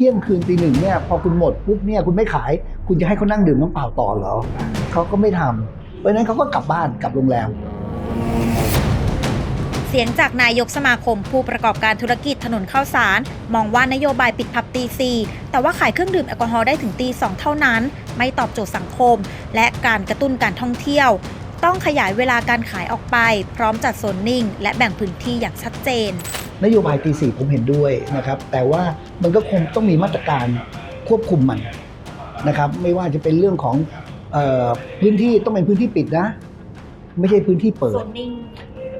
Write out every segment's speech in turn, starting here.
เที่ยงคืนตีหนึ่งเนี่ยพอคุณหมดปุ๊บเนี่ยคุณไม่ขาย คุณจะให้เขานั่งดื่มน้ำเปล่าต่อเหรอเขาก็ไม่ทำเพราะฉะนั้นเขาก็กลับบ้านกลับโรงแรม เสียงจากนายกสมาคมผู้ประกอบการธุรกิจถนนข้าวสาร มองว่านโยบายปิดผับตีสี่แต่ว่าขายเครื่องดื่มแอลกอฮอล์ได้ถึงตีสองเท่านั้น ไม่ตอบโจทย์สังคม และการกระตุ้นการท่องเที่ยว ต้องขยายเวลาการขายออกไป พร้อมจัดโซนนิ่ง และแบ่งพื้นที่อย่างชัดเจน นโยบายตีสี่ผมเห็นด้วยนะครับ แต่ว่ามันก็คงต้องมีมาตรการควบคุมมันนะครับ ไม่ว่าจะเป็นเรื่องของเออพื้นที่ต้องเป็นพื้นที่ปิดนะ ไม่ใช่พื้นที่เปิด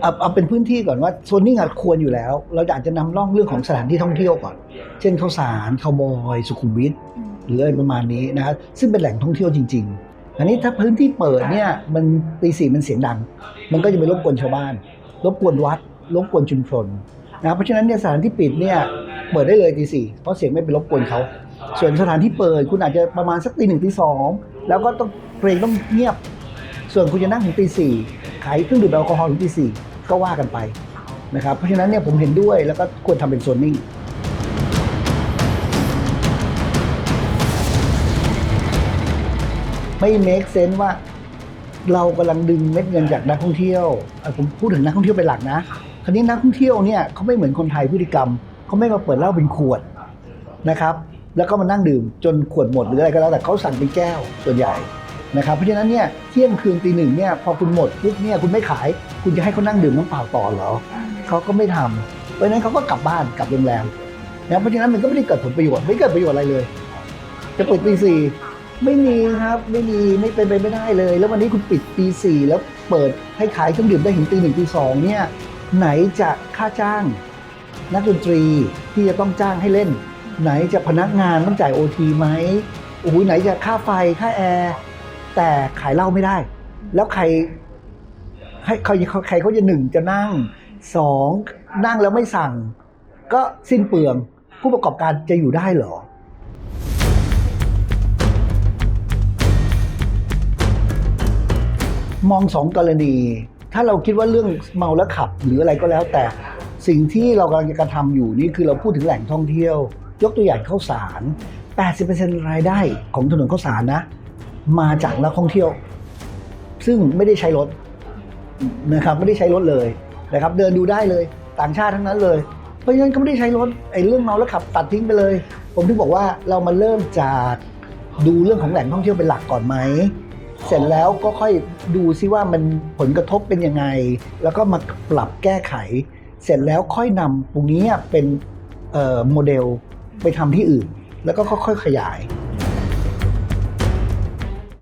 เอาเอาเป็นพื้นที่ก่อนว่าโซนนิ่งอะควรอยู่แล้ว เราอาจจะนำร่องเรื่องของสถานที่ท่องเที่ยวก่อน เช่นข้าวสารคาวบอย สุขุมวิทหรืออะไรประมาณนี้นะครับซึ่งเป็นแหล่งท่องเที่ยวจริง ๆ อันนี้ถ้าพื้นที่เปิดเนี่ยมันตีสี่มันเสียงดัง มันก็จะไปรบกวนชาวบ้านรบกวนวัดรบกวนชุมชนนะเพราะฉะนั้นเนี่ยสถานที่ปิดเนี่ยเปิดได้เลยตีสี่เพราะเสียงไม่ไปรบกวนเขาส่วนสถานที่เปิดคุณอาจจะประมาณสักตีหนึ่งตีสองแล้วก็ต้องเพลงต้องเงียบ ส่วนคุณจะนั่งถึงตีสี่ขายเครื่องดื่มแอลกอฮอล์ถึงตีสี่ก็ว่ากันไปนะครับเพราะฉะนั้นเนี่ยผมเห็นด้วยแล้วก็ควรทำเป็นโซนนิ่ง ไม่ make sense ว่า เรากำลังดึงเม็ดเงินจากนักท่องเที่ยวเอ่อผมพูดถึงนักท่องเที่ยวเป็นหลักนะ คราวนี้นักท่องเที่ยวเนี่ยเขาไม่เหมือนคนไทยพฤติกรรมเขาไม่มาเปิดเหล้าเป็นขวดนะครับ แล้วก็มานั่งดื่มจนขวดหมดหรืออะไรก็แล้วแต่เขาสั่งเป็นแก้วส่วนใหญ่นะครับ เพราะฉะนั้นเนี่ยเที่ยงคืนตีหนึ่งเนี่ยพอคุณหมดปุ๊บเนี่ยคุณไม่ขาย คุณจะให้เขานั่งดื่มน้ำเปล่าต่อเหรอเขาก็ไม่ทำเพราะฉะนั้นเขาก็กลับบ้านกลับโรงแรมนะเพราะฉะนั้นมันก็ไม่ได้เกิดผลประโยชน์ไม่เกิดประโยชน์อะไรเลย จะเปิดตีสี่ ไม่มีครับไม่มีไม่เป็นไปไม่ได้เลย แล้ววันนี้คุณปิดตีสี่แล้วเปิดให้ขายเครื่องดื่มได้ถึงตีหนึ่งตีสองเนี่ยไหนจะค่าจ้าง นักดนตรีที่จะต้องจ้างให้เล่น ไหนจะพนักงานต้องจ่ายโอทีไหมโอ้โหไหนจะค่าไฟค่าแอร์แต่ขายเหล้าไม่ได้ แล้วใครให้ใครใครเขาจะหนึ่งจะนั่งสองนั่งแล้วไม่สั่ง ก็สิ้นเปลืองผู้ประกอบการจะอยู่ได้เหรอ มองสองกรณี ถ้าเราคิดว่าเรื่องเมาแล้วขับ หรืออะไรก็แล้วแต่สิ่งที่เรากำลังจะกระทำอยู่นี่คือเราพูดถึงแหล่งท่องเที่ยว ยกตัวอย่างข้าวสาร 80%รายได้ของถนนข้าวสารนะ มาจากนักท่องเที่ยว ซึ่งไม่ได้ใช้รถนะครับไม่ได้ใช้รถเลยนะครับ เดินดูได้เลยต่างชาติทั้งนั้นเลย เพราะฉะนั้นก็ไม่ได้ใช้รถไอ้เรื่องเมาแล้วขับตัดทิ้งไปเลย ผมถึงบอกว่าเรามาเริ่มจากดูเรื่องของแหล่งท่องเที่ยวเป็นหลักก่อนไหม เสร็จแล้วก็ค่อยดูซิว่ามันผลกระทบเป็นยังไง แล้วก็มาปรับแก้ไข เสร็จแล้วค่อยนำตรงนี้เป็นโมเดลไปทำที่อื่น แล้วก็ค่อยๆขยาย